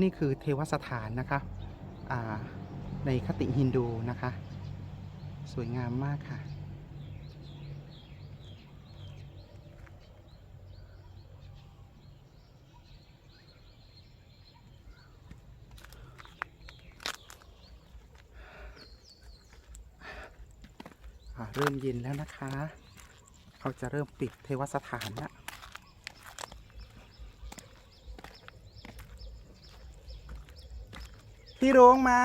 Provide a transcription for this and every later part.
นี่คือเทวสถานนะคะในคติฮินดูนะคะ สวยงามมากค่ะ เริ่มเย็นแล้วนะคะ เขาจะเริ่มปิดเทวสถานแล้ว พี่โรงมา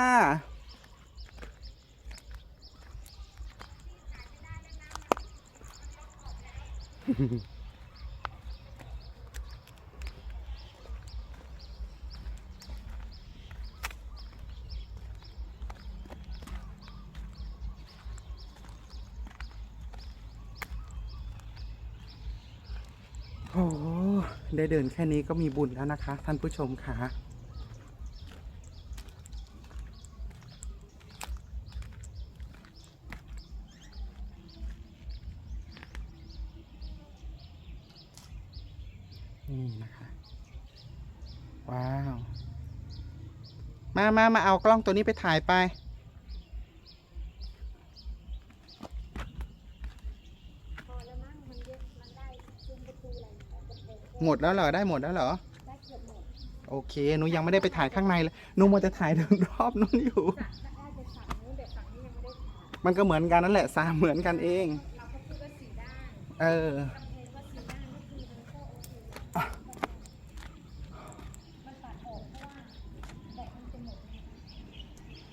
โอ้ได้เดินแค่นี้ก็มีบุญแล้วนะคะ ท่านผู้ชมค่ะ นี่นะคะ ว้าว มามามาเอากล้องตัวนี้ไปถ่ายไปพอแล้วมั้งมันเยอะมันได้ซุ้มประตูอะไรแต่จะเปิดหมดแล้วเหรอ ได้หมดแล้วเหรอได้เกือบหมดโอเค หนูยังไม่ได้ไปถ่ายข้างในเลยหนูมัวแต่ถ่ายรอบๆนู้นอยู่สั่งจะได้ไปสั่งนู้นเดี๋ยวสั่งนี้ยังไม่ได้ถ่ายมันก็เหมือนกันนั่นแหละสามเหมือนกันเองเราก็พูดว่าสีด้านเออถ้า